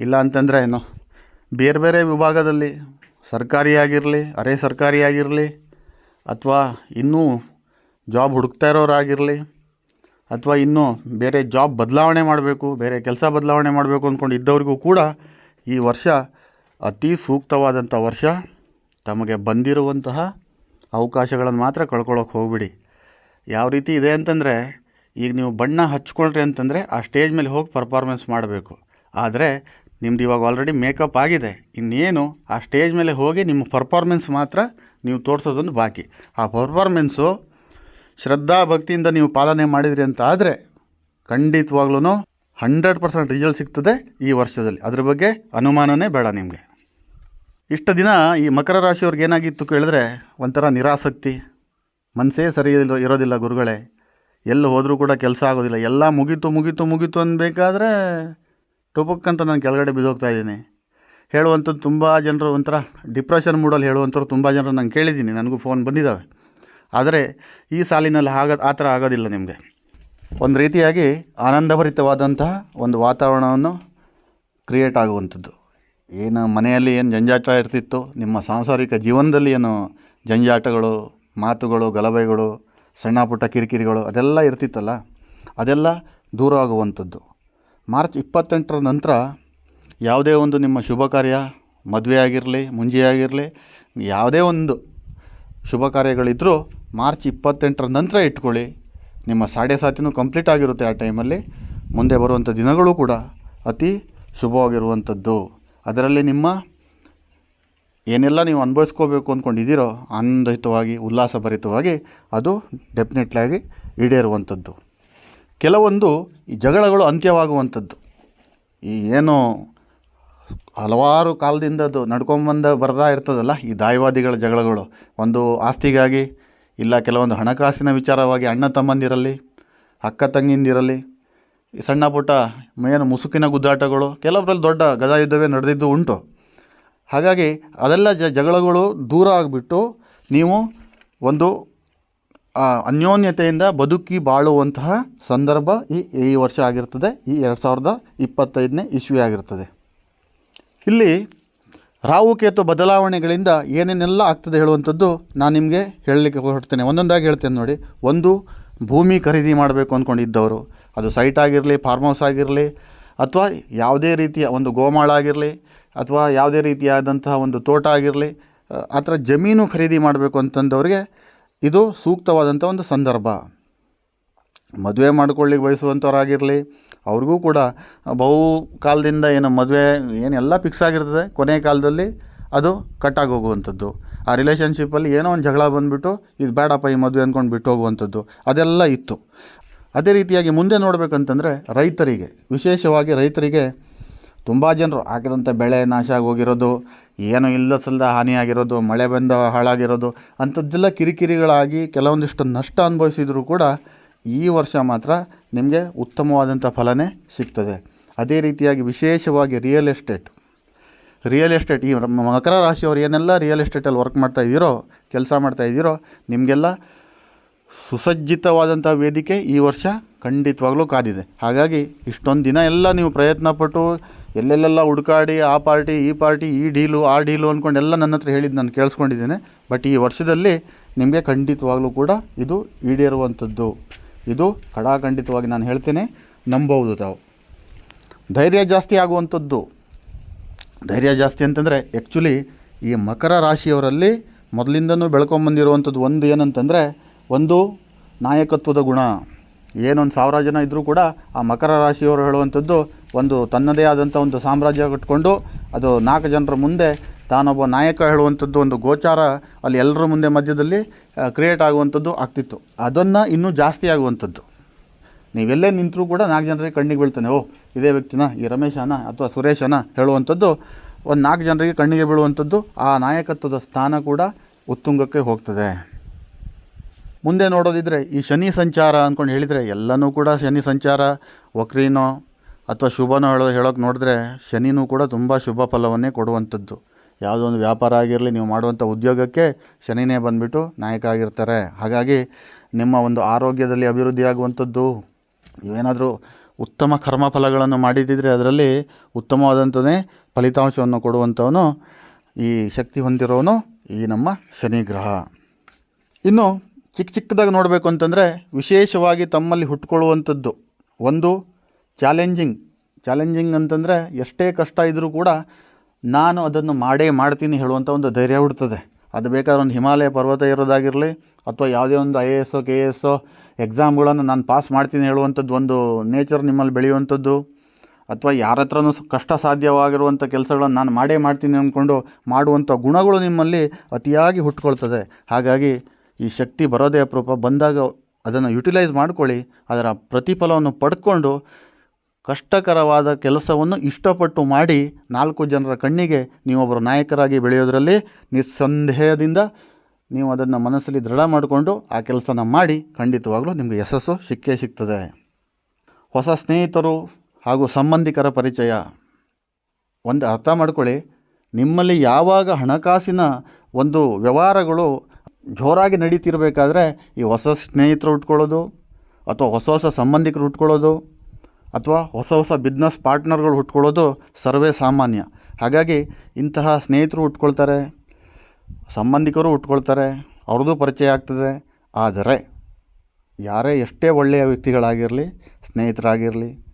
[SPEAKER 1] ಇಲ್ಲ ಅಂತಂದರೆ ಏನು? ಬೇರೆ ಬೇರೆ ವಿಭಾಗದಲ್ಲಿ ಸರ್ಕಾರಿ ಆಗಿರಲಿ ಅರೆ ಸರ್ಕಾರಿ ಆಗಿರಲಿ ಅಥವಾ ಇನ್ನೂ ಜಾಬ್ ಹುಡುಕ್ತಾ ಇರೋರಾಗಿರಲಿ, ಅಥವಾ ಇನ್ನೂ ಬೇರೆ ಜಾಬ್ ಬದಲಾವಣೆ ಮಾಡಬೇಕು, ಬೇರೆ ಕೆಲಸ ಬದಲಾವಣೆ ಮಾಡಬೇಕು ಅಂದ್ಕೊಂಡು ಇದ್ದವರಿಗೂ ಕೂಡ ಈ ವರ್ಷ ಅತಿ ಸೂಕ್ತವಾದಂಥ ವರ್ಷ ತಮಗೆ ಬಂದಿರುವಂತಹ ಅವಕಾಶಗಳನ್ನು ಮಾತ್ರ ಕಳ್ಕೊಳ್ಳೋಕೆ ಹೋಗ್ಬಿಡಿ. ಯಾವ ರೀತಿ ಇದೆ ಅಂತಂದರೆ, ಈಗ ನೀವು ಬಣ್ಣ ಹಚ್ಕೊಳ್ರಿ ಅಂತಂದರೆ ಆ ಸ್ಟೇಜ್ ಮೇಲೆ ಹೋಗಿ ಪರ್ಫಾರ್ಮೆನ್ಸ್ ಮಾಡಬೇಕು. ಆದರೆ ನಿಮ್ದು ಇವಾಗ ಆಲ್ರೆಡಿ ಮೇಕಪ್ ಆಗಿದೆ. ಇನ್ನೇನು, ಆ ಸ್ಟೇಜ್ ಮೇಲೆ ಹೋಗಿ ನಿಮ್ಮ ಪರ್ಫಾರ್ಮೆನ್ಸ್ ಮಾತ್ರ ನೀವು ತೋರಿಸೋದೊಂದು ಬಾಕಿ. ಆ ಪರ್ಫಾರ್ಮೆನ್ಸು ಶ್ರದ್ಧಾ ಭಕ್ತಿಯಿಂದ ನೀವು ಪಾಲನೆ ಮಾಡಿದ್ರಿ ಅಂತ ಆದರೆ ಖಂಡಿತವಾಗ್ಲೂ ಹಂಡ್ರೆಡ್ ಪರ್ಸೆಂಟ್ ರಿಸಲ್ಟ್ ಸಿಗ್ತದೆ ಈ ವರ್ಷದಲ್ಲಿ. ಅದ್ರ ಬಗ್ಗೆ ಅನುಮಾನನೇ ಬೇಡ ನಿಮಗೆ. ಇಷ್ಟು ದಿನ ಈ ಮಕರ ರಾಶಿಯವ್ರಿಗೆ ಏನಾಗಿತ್ತು ಕೇಳಿದ್ರೆ ಒಂಥರ ನಿರಾಸಕ್ತಿ. ಮನಸ್ಸೇ ಸರಿ ಇರೋದಿಲ್ಲ ಗುರುಗಳೇ. ಎಲ್ಲಿ ಹೋದರೂ ಕೂಡ ಕೆಲಸ ಆಗೋದಿಲ್ಲ. ಎಲ್ಲ ಮುಗೀತು ಮುಗೀತು ಮುಗೀತು ಅನ್ಬೇಕಾದ್ರೆ ಟುಪಕ್ಕಂತ ನಾನು ಕೆಳಗಡೆ ಬಿದ್ದೋಗ್ತಾ ಇದ್ದೀನಿ. ಹೇಳುವಂಥದ್ದು ತುಂಬ ಜನರು ಒಂಥರ ಡಿಪ್ರೆಷನ್ ಮೂಡಲ್ಲಿ ಹೇಳುವಂಥವ್ರು ತುಂಬ ಜನರು ನಾನು ಕೇಳಿದ್ದೀನಿ, ನನಗೂ ಫೋನ್ ಬಂದಿದ್ದಾವೆ. ಆದರೆ ಈ ಸಾಲಿನಲ್ಲಿ ಆಗ ಆ ಥರ ಆಗೋದಿಲ್ಲ ನಿಮಗೆ. ಒಂದು ರೀತಿಯಾಗಿ ಆನಂದಭರಿತವಾದಂತಹ ಒಂದು ವಾತಾವರಣವನ್ನು ಕ್ರಿಯೇಟ್ ಆಗುವಂಥದ್ದು. ಏನು ಮನೆಯಲ್ಲಿ ಏನು ಜಂಜಾಟ ಇರ್ತಿತ್ತು, ನಿಮ್ಮ ಸಾಂಸಾರಿಕ ಜೀವನದಲ್ಲಿ ಏನು ಜಂಜಾಟಗಳು, ಮಾತುಗಳು, ಗಲಭೆಗಳು ಸಣ್ಣ ಪುಟ್ಟ ಕಿರಿಕಿರಿಗಳು ಅದೆಲ್ಲ ಇರ್ತಿತ್ತಲ್ಲ, ಅದೆಲ್ಲ ದೂರ ಆಗುವಂಥದ್ದು. ಮಾರ್ಚ್ ಇಪ್ಪತ್ತೆಂಟರ ನಂತರ ಯಾವುದೇ ಒಂದು ನಿಮ್ಮ ಶುಭ ಕಾರ್ಯ ಮದುವೆ ಆಗಿರಲಿ ಮುಂಜಿ ಆಗಿರಲಿ ಯಾವುದೇ ಒಂದು ಶುಭ ಕಾರ್ಯಗಳಿದ್ದರೂ ಮಾರ್ಚ್ ಇಪ್ಪತ್ತೆಂಟರ ನಂತರ ಇಟ್ಕೊಳ್ಳಿ. ನಿಮ್ಮ ಸಾಡೆ ಸಾತಿನೂ ಕಂಪ್ಲೀಟ್ ಆಗಿರುತ್ತೆ ಆ ಟೈಮಲ್ಲಿ. ಮುಂದೆ ಬರುವಂಥ ದಿನಗಳು ಕೂಡ ಅತಿ ಶುಭವಾಗಿರುವಂಥದ್ದು. ಅದರಲ್ಲಿ ನಿಮ್ಮ ಏನೆಲ್ಲ ನೀವು ಅನುಭವಿಸ್ಕೋಬೇಕು ಅಂದ್ಕೊಂಡಿದ್ದೀರೋ ಆನಂದಿತವಾಗಿ ಉಲ್ಲಾಸಭರಿತವಾಗಿ ಅದು ಡೆಫಿನೆಟ್ಲಾಗಿ ಈಡೇರುವಂಥದ್ದು. ಕೆಲವೊಂದು ಈ ಜಗಳಗಳು ಅಂತ್ಯವಾಗುವಂಥದ್ದು. ಈ ಏನು ಹಲವಾರು ಕಾಲದಿಂದ ಅದು ನಡ್ಕೊಂಬಂದ ಬರ್ತಾ ಇರ್ತದಲ್ಲ, ಈ ದಾಯವಾದಿಗಳ ಜಗಳಗಳು. ಒಂದು ಆಸ್ತಿಗಾಗಿ ಇಲ್ಲ, ಕೆಲವೊಂದು ಹಣಕಾಸಿನ ವಿಚಾರವಾಗಿ ಅಣ್ಣ ತಮ್ಮಂದಿರಲ್ಲಿ, ಅಕ್ಕ ತಂಗಿಂದಿರಲಿ ಈ ಸಣ್ಣ ಪುಟ್ಟ ಏನು ಮುಸುಕಿನ ಗುದ್ದಾಟಗಳು, ಕೆಲವರಲ್ಲಿ ದೊಡ್ಡ ಗದಾಯುದ್ಧವೇ ನಡೆದಿದ್ದು ಉಂಟು. ಹಾಗಾಗಿ ಅದೆಲ್ಲ ಜಗಳಗಳು ದೂರ ಆಗಿಬಿಟ್ಟು ನೀವು ಒಂದು ಅನ್ಯೋನ್ಯತೆಯಿಂದ ಬದುಕಿ ಬಾಳುವಂತಹ ಸಂದರ್ಭ ಈ ಈ ವರ್ಷ ಆಗಿರ್ತದೆ. ಈ ಎರಡು ಸಾವಿರದ ಇಪ್ಪತ್ತೈದನೇ ಇಸ್ವಿ ಆಗಿರ್ತದೆ. ಇಲ್ಲಿ ರಾಹುಕೇತು ಬದಲಾವಣೆಗಳಿಂದ ಏನೇನೆಲ್ಲ ಆಗ್ತದೆ ಹೇಳುವಂಥದ್ದು ನಾನು ನಿಮಗೆ ಹೇಳಲಿಕ್ಕೆ ಹೊರಡ್ತೇನೆ. ಒಂದೊಂದಾಗಿ ಹೇಳ್ತೇನೆ ನೋಡಿ. ಒಂದು, ಭೂಮಿ ಖರೀದಿ ಮಾಡಬೇಕು ಅಂದ್ಕೊಂಡಿದ್ದವರು ಅದು ಸೈಟ್ ಆಗಿರಲಿ ಫಾರ್ಮ್ ಹೌಸ್ ಆಗಿರಲಿ, ಅಥವಾ ಯಾವುದೇ ರೀತಿಯ ಒಂದು ಗೋಮಾಳ ಆಗಿರಲಿ, ಅಥವಾ ಯಾವುದೇ ರೀತಿಯಾದಂತಹ ಒಂದು ತೋಟ ಆಗಿರಲಿ ಆ ಥರ ಜಮೀನು ಖರೀದಿ ಮಾಡಬೇಕು ಅಂತಂದವ್ರಿಗೆ ಇದು ಸೂಕ್ತವಾದಂಥ ಒಂದು ಸಂದರ್ಭ. ಮದುವೆ ಮಾಡ್ಕೊಳ್ಳಿಕ್ಕೆ ಬಯಸುವಂಥವ್ರಾಗಿರಲಿ, ಅವ್ರಿಗೂ ಕೂಡ ಬಹು ಕಾಲದಿಂದ ಏನು ಮದುವೆ ಏನೆಲ್ಲ ಫಿಕ್ಸ್ ಆಗಿರ್ತದೆ ಕೊನೆ ಕಾಲದಲ್ಲಿ ಅದು ಕಟ್ಟಾಗಿ ಹೋಗುವಂಥದ್ದು. ಆ ರಿಲೇಷನ್ಶಿಪ್ಪಲ್ಲಿ ಏನೋ ಒಂದು ಜಗಳ ಬಂದುಬಿಟ್ಟು, ಇದು ಬೇಡಪ್ಪ ಈ ಮದುವೆ ಅಂದ್ಕೊಂಡು ಬಿಟ್ಟು ಹೋಗುವಂಥದ್ದು. ಅದೆಲ್ಲ ಇತ್ತು. ಅದೇ ರೀತಿಯಾಗಿ ಮುಂದೆ ನೋಡಬೇಕಂತಂದರೆ ರೈತರಿಗೆ, ವಿಶೇಷವಾಗಿ ರೈತರಿಗೆ ತುಂಬ ಜನರು ಹಾಕಿದಂಥ ಬೆಳೆ ನಾಶ ಆಗಿ ಹೋಗಿರೋದು ಏನು ಇಲ್ಲ ಸಲ್ಲದ ಹಾನಿಯಾಗಿರೋದು, ಮಳೆ ಬಂದ ಹಾಳಾಗಿರೋದು, ಅಂಥದ್ದೆಲ್ಲ ಕಿರಿಕಿರಿಗಳಾಗಿ ಕೆಲವೊಂದಿಷ್ಟು ನಷ್ಟ ಅನುಭವಿಸಿದರೂ ಕೂಡ ಈ ವರ್ಷ ಮಾತ್ರ ನಿಮಗೆ ಉತ್ತಮವಾದಂಥ ಫಲನೇ ಸಿಗ್ತದೆ. ಅದೇ ರೀತಿಯಾಗಿ ವಿಶೇಷವಾಗಿ ರಿಯಲ್ ಎಸ್ಟೇಟ್ ರಿಯಲ್ ಎಸ್ಟೇಟ್ ಈ ಮಕರ ರಾಶಿಯವರು ಏನೆಲ್ಲ ರಿಯಲ್ ಎಸ್ಟೇಟಲ್ಲಿ ವರ್ಕ್ ಮಾಡ್ತಾ ಇದ್ದೀರೋ ಕೆಲಸ ಮಾಡ್ತಾ ಇದ್ದೀರೋ ನಿಮಗೆಲ್ಲ ಸುಸಜ್ಜಿತವಾದಂಥ ವೇದಿಕೆ ಈ ವರ್ಷ ಖಂಡಿತವಾಗ್ಲೂ ಕಾದಿದೆ. ಹಾಗಾಗಿ ಇಷ್ಟೊಂದು ದಿನ ಎಲ್ಲ ನೀವು ಪ್ರಯತ್ನ ಪಟ್ಟು ಎಲ್ಲೆಲ್ಲೆಲ್ಲ ಹುಡುಕಾಡಿ, ಆ ಪಾರ್ಟಿ, ಈ ಪಾರ್ಟಿ, ಈ ಡೀಲು, ಆ ಡೀಲು ಅಂದ್ಕೊಂಡು ಎಲ್ಲ ನನ್ನ ಹತ್ರ ಹೇಳಿದ್ದು ನಾನು ಕೇಳಿಸ್ಕೊಂಡಿದ್ದೇನೆ. ಬಟ್ ಈ ವರ್ಷದಲ್ಲಿ ನಿಮಗೆ ಖಂಡಿತವಾಗ್ಲೂ ಕೂಡ ಇದು ಈಡೇರುವಂಥದ್ದು ಇದು ಖಡಾಖಂಡಿತವಾಗಿ ನಾನು ಹೇಳ್ತೇನೆ ನಂಬಬಹುದು ತಾವು. ಧೈರ್ಯ ಜಾಸ್ತಿ ಆಗುವಂಥದ್ದು ಧೈರ್ಯ ಜಾಸ್ತಿ ಅಂತಂದರೆ ಆ್ಯಕ್ಚುಲಿ ಈ ಮಕರ ರಾಶಿಯವರಲ್ಲಿ ಮೊದಲಿಂದನೂ ಬೆಳ್ಕೊಂಬಂದಿರುವಂಥದ್ದು ಒಂದು ಏನಂತಂದರೆ ಒಂದು ನಾಯಕತ್ವದ ಗುಣ. ಏನೊಂದು ಸಾವಿರ ಜನ ಇದ್ದರೂ ಕೂಡ ಆ ಮಕರ ರಾಶಿಯವರು ಹೇಳುವಂಥದ್ದು ಒಂದು ತನ್ನದೇ ಆದಂಥ ಒಂದು ಸಾಮ್ರಾಜ್ಯ ಕಟ್ಕೊಂಡು ಅದು ನಾಲ್ಕು ಜನರ ಮುಂದೆ ತಾನೊಬ್ಬ ನಾಯಕ ಹೇಳುವಂಥದ್ದು ಒಂದು ಗೋಚಾರ ಅಲ್ಲಿ ಎಲ್ಲರ ಮುಂದೆ ಮಧ್ಯದಲ್ಲಿ ಕ್ರಿಯೇಟ್ ಆಗುವಂಥದ್ದು ಆಗ್ತಿತ್ತು. ಅದನ್ನು ಇನ್ನೂ ಜಾಸ್ತಿ ಆಗುವಂಥದ್ದು. ನೀವೆಲ್ಲೇ ನಿಂತರೂ ಕೂಡ ನಾಲ್ಕು ಜನರಿಗೆ ಕಣ್ಣಿಗೆ ಬೀಳ್ತಾನೆ ಓ ಇದೇ ವ್ಯಕ್ತಿನ, ಈ ರಮೇಶನ ಅಥವಾ ಸುರೇಶನ ಹೇಳುವಂಥದ್ದು ಒಂದು ನಾಲ್ಕು ಜನರಿಗೆ ಕಣ್ಣಿಗೆ ಬೀಳುವಂಥದ್ದು, ಆ ನಾಯಕತ್ವದ ಸ್ಥಾನ ಕೂಡ ಉತ್ತುಂಗಕ್ಕೆ ಹೋಗ್ತದೆ. ಮುಂದೆ ನೋಡೋದಿದ್ರೆ ಈ ಶನಿ ಸಂಚಾರ ಅಂದ್ಕೊಂಡು ಹೇಳಿದರೆ ಎಲ್ಲನೂ ಕೂಡ ಶನಿ ಸಂಚಾರ, ವಕ್ರೀನೋ ಅಥವಾ ಶುಭನೋ ಹೇಳೋ ಹೇಳೋಕೆ ನೋಡಿದ್ರೆ ಶನಿನೂ ಕೂಡ ತುಂಬ ಶುಭ ಫಲವನ್ನೇ ಕೊಡುವಂಥದ್ದು. ಯಾವುದೋ ಒಂದು ವ್ಯಾಪಾರ ಆಗಿರಲಿ, ನೀವು ಮಾಡುವಂಥ ಉದ್ಯೋಗಕ್ಕೆ ಶನಿನೇ ಬಂದುಬಿಟ್ಟು ನಾಯಕ ಆಗಿರ್ತಾರೆ. ಹಾಗಾಗಿ ನಿಮ್ಮ ಒಂದು ಆರೋಗ್ಯದಲ್ಲಿ ಅಭಿವೃದ್ಧಿ ಆಗುವಂಥದ್ದು ನೀವೇನಾದರೂ ಉತ್ತಮ ಕರ್ಮಫಲಗಳನ್ನು ಮಾಡಿದ್ದಿದ್ರೆ ಅದರಲ್ಲಿ ಉತ್ತಮವಾದಂಥದ್ದೇ ಫಲಿತಾಂಶವನ್ನು ಕೊಡುವಂಥವನು ಈ ಶಕ್ತಿ ಹೊಂದಿರೋನು ಈ ನಮ್ಮ ಶನಿ ಗ್ರಹ. ಇನ್ನು ಚಿಕ್ಕ ಚಿಕ್ಕದಾಗಿ ನೋಡಬೇಕು ಅಂತಂದರೆ ವಿಶೇಷವಾಗಿ ತಮ್ಮಲ್ಲಿ ಹುಟ್ಕೊಳ್ಳುವಂಥದ್ದು. ಒಂದು ಚಾಲೆಂಜಿಂಗ್ ಚಾಲೆಂಜಿಂಗ್ ಅಂತಂದರೆ ಎಷ್ಟೇ ಕಷ್ಟ ಇದ್ದರೂ ಕೂಡ ನಾನು ಅದನ್ನು ಮಾಡೇ ಮಾಡ್ತೀನಿ ಹೇಳುವಂಥ ಒಂದು ಧೈರ್ಯ ಹುಡ್ತದೆ ಅದು ಬೇಕಾದ್ರೆ ಒಂದು ಹಿಮಾಲಯ ಪರ್ವತ ಇರೋದಾಗಿರಲಿ ಅಥವಾ ಯಾವುದೇ ಒಂದು ಐ ಎ ಎಸ್ಸೋ ಕೆ ಎ ಎಸ್ಸೋ ಎಕ್ಸಾಮ್ಗಳನ್ನು ನಾನು ಪಾಸ್ ಮಾಡ್ತೀನಿ ಹೇಳುವಂಥದ್ದು ಒಂದು ನೇಚರ್ ನಿಮ್ಮಲ್ಲಿ ಬೆಳೆಯುವಂಥದ್ದು. ಅಥವಾ ಯಾರ ಹತ್ರನೂ ಕಷ್ಟ ಸಾಧ್ಯವಾಗಿರುವಂಥ ಕೆಲಸಗಳನ್ನು ನಾನು ಮಾಡೇ ಮಾಡ್ತೀನಿ ಅಂದ್ಕೊಂಡು ಮಾಡುವಂಥ ಗುಣಗಳು ನಿಮ್ಮಲ್ಲಿ ಅತಿಯಾಗಿ ಹುಟ್ಕೊಳ್ತದೆ. ಹಾಗಾಗಿ ಈ ಶಕ್ತಿ ಬರೋದೇ ಅಪರೂಪ. ಬಂದಾಗ ಅದನ್ನು ಯುಟಿಲೈಸ್ ಮಾಡ್ಕೊಳ್ಳಿ. ಅದರ ಪ್ರತಿಫಲವನ್ನು ಪಡ್ಕೊಂಡು ಕಷ್ಟಕರವಾದ ಕೆಲಸವನ್ನು ಇಷ್ಟಪಟ್ಟು ಮಾಡಿ ನಾಲ್ಕು ಜನರ ಕಣ್ಣಿಗೆ ನೀವೊಬ್ಬರು ನಾಯಕರಾಗಿ ಬೆಳೆಯೋದರಲ್ಲಿ ನಿಸ್ಸಂದೇಹದಿಂದ ನೀವು ಅದನ್ನು ಮನಸ್ಸಲ್ಲಿ ದೃಢ ಮಾಡಿಕೊಂಡು ಆ ಕೆಲಸನ ಮಾಡಿ ಖಂಡಿತವಾಗಲೂ ನಿಮಗೆ ಯಶಸ್ಸು ಸಿಕ್ಕೇ ಸಿಗ್ತದೆ. ಹೊಸ ಸ್ನೇಹಿತರು ಹಾಗೂ ಸಂಬಂಧಿಕರ ಪರಿಚಯ. ಒಂದು ಅರ್ಥ ಮಾಡ್ಕೊಳ್ಳಿ. ನಿಮ್ಮಲ್ಲಿ ಯಾವಾಗ ಹಣಕಾಸಿನ ಒಂದು ವ್ಯವಹಾರಗಳು ಜೋರಾಗಿ ನಡೀತಿರಬೇಕಾದ್ರೆ ಈ ಹೊಸ ಸ್ನೇಹಿತರು ಹುಟ್ಕೊಳ್ಳೋದು ಅಥವಾ ಹೊಸ ಹೊಸ ಸಂಬಂಧಿಕರು ಹುಟ್ಕೊಳ್ಳೋದು ಅಥವಾ ಹೊಸ ಹೊಸ ಬಿಸ್ನೆಸ್ ಪಾರ್ಟ್ನರ್ಗಳು ಹುಟ್ಕೊಳ್ಳೋದು ಸರ್ವೇ ಸಾಮಾನ್ಯ. ಹಾಗಾಗಿ ಇಂತಹ ಸ್ನೇಹಿತರು ಉಟ್ಕೊಳ್ತಾರೆ ಸಂಬಂಧಿಕರು ಉಟ್ಕೊಳ್ತಾರೆ ಅವ್ರದ್ದು ಪರಿಚಯ ಆಗ್ತದೆ. ಆದರೆ ಯಾರೇ ಎಷ್ಟೇ ಒಳ್ಳೆಯ ವ್ಯಕ್ತಿಗಳಾಗಿರಲಿ, ಸ್ನೇಹಿತರಾಗಿರಲಿ,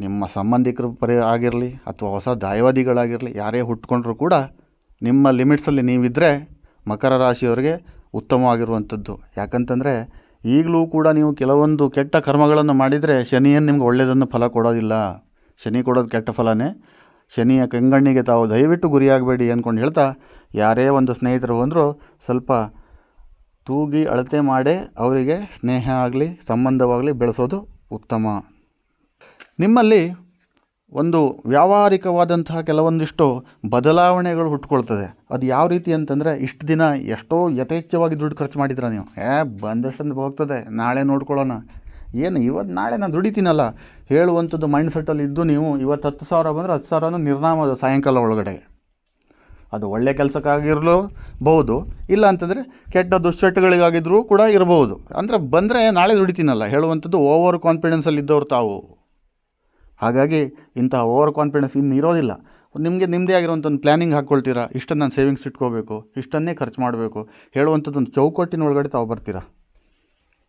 [SPEAKER 1] ನಿಮ್ಮ ಸಂಬಂಧಿಕರು ಪರಿ ಆಗಿರಲಿ ಅಥವಾ ಹೊಸ ದಾಯವಾದಿಗಳಾಗಿರಲಿ ಯಾರೇ ಹುಟ್ಕೊಂಡ್ರೂ ಕೂಡ ನಿಮ್ಮ ಲಿಮಿಟ್ಸಲ್ಲಿ ನೀವಿದ್ದರೆ ಮಕರ ರಾಶಿಯವರಿಗೆ ಉತ್ತಮವಾಗಿರುವಂಥದ್ದು. ಯಾಕಂತಂದರೆ ಈಗಲೂ ಕೂಡ ನೀವು ಕೆಲವೊಂದು ಕೆಟ್ಟ ಕರ್ಮಗಳನ್ನು ಮಾಡಿದರೆ ಶನಿಯನ್ನು ನಿಮ್ಗೆ ಒಳ್ಳೆಯದನ್ನು ಫಲ ಕೊಡೋದಿಲ್ಲ. ಶನಿ ಕೊಡೋದು ಕೆಟ್ಟ ಫಲನೇ. ಶನಿಯ ಕೆಂಗಣ್ಣಿಗೆ ತಾವು ದಯವಿಟ್ಟು ಗುರಿಯಾಗಬೇಡಿ ಅಂದ್ಕೊಂಡು ಹೇಳ್ತಾ ಯಾರೇ ಒಂದು ಸ್ನೇಹಿತರು ಬಂದರೂ ಸ್ವಲ್ಪ ತೂಗಿ ಅಳತೆ ಮಾಡೇ ಅವರಿಗೆ ಸ್ನೇಹ ಆಗಲಿ, ಸಂಬಂಧವಾಗಲಿ ಬೆಳೆಸೋದು ಉತ್ತಮ. ನಿಮ್ಮಲ್ಲಿ ಒಂದು ವ್ಯಾವಹಾರಿಕವಾದಂತಹ ಕೆಲವೊಂದಿಷ್ಟು ಬದಲಾವಣೆಗಳು ಹುಟ್ಕೊಳ್ತದೆ. ಅದು ಯಾವ ರೀತಿ ಅಂತಂದರೆ, ಇಷ್ಟು ದಿನ ಎಷ್ಟೋ ಯಥೇಚ್ಛವಾಗಿ ದುಡ್ಡು ಖರ್ಚು ಮಾಡಿದ್ರ ನೀವು. ಏ, ಬಂದಷ್ಟೊಂದು ಹೋಗ್ತದೆ, ನಾಳೆ ನೋಡ್ಕೊಳ್ಳೋಣ. ಏನು ಇವತ್ತು ನಾಳೆ ನಾನು ದುಡಿತೀನಲ್ಲ. ಹೇಳುವಂಥದ್ದು ಮೈಂಡ್ ಸೆಟ್ಟಲ್ಲಿ ಇದ್ದು ನೀವು ಇವತ್ತು ಹತ್ತು ಸಾವಿರ ಬಂದರೆ ಹತ್ತು ಸಾವಿರನೂ ನಿರ್ನಾಮ ಸಾಯಂಕಾಲ ಒಳಗಡೆ. ಅದು ಒಳ್ಳೆ ಕೆಲಸಕ್ಕಾಗಿರಲೂಬಹುದು, ಇಲ್ಲ ಅಂತಂದರೆ ಕೆಟ್ಟ ದುಶ್ಚಟಗಳಿಗಾಗಿದ್ರೂ ಕೂಡ ಇರಬಹುದು ಅಂದರೆ ಬಂದರೆ ನಾಳೆ ದುಡಿತೀನಲ್ಲ. ಹೇಳುವಂಥದ್ದು ಓವರ್ ಕಾನ್ಫಿಡೆನ್ಸಲ್ಲಿ ಇದ್ದವ್ರು ತಾವು. ಹಾಗಾಗಿ ಇಂಥ ಓವರ್ ಕಾನ್ಫಿಡೆನ್ಸ್ ಇನ್ನು ಇರೋದಿಲ್ಲ. ನಿಮಗೆ ನಿಮ್ಮದೇ ಆಗಿರುವಂಥ ಒಂದು ಪ್ಲ್ಯಾನಿಂಗ್ ಹಾಕ್ಕೊಳ್ತೀರಾ? ಇಷ್ಟನ್ನು ನಾನು ಸೇವಿಂಗ್ಸ್ ಇಟ್ಕೋಬೇಕು, ಇಷ್ಟನ್ನೇ ಖರ್ಚು ಮಾಡಬೇಕು ಹೇಳುವಂಥದ್ದು ಒಂದು ಚೌಕಟ್ಟಿನ ಒಳಗಡೆ ತಾವು ಬರ್ತೀರಾ?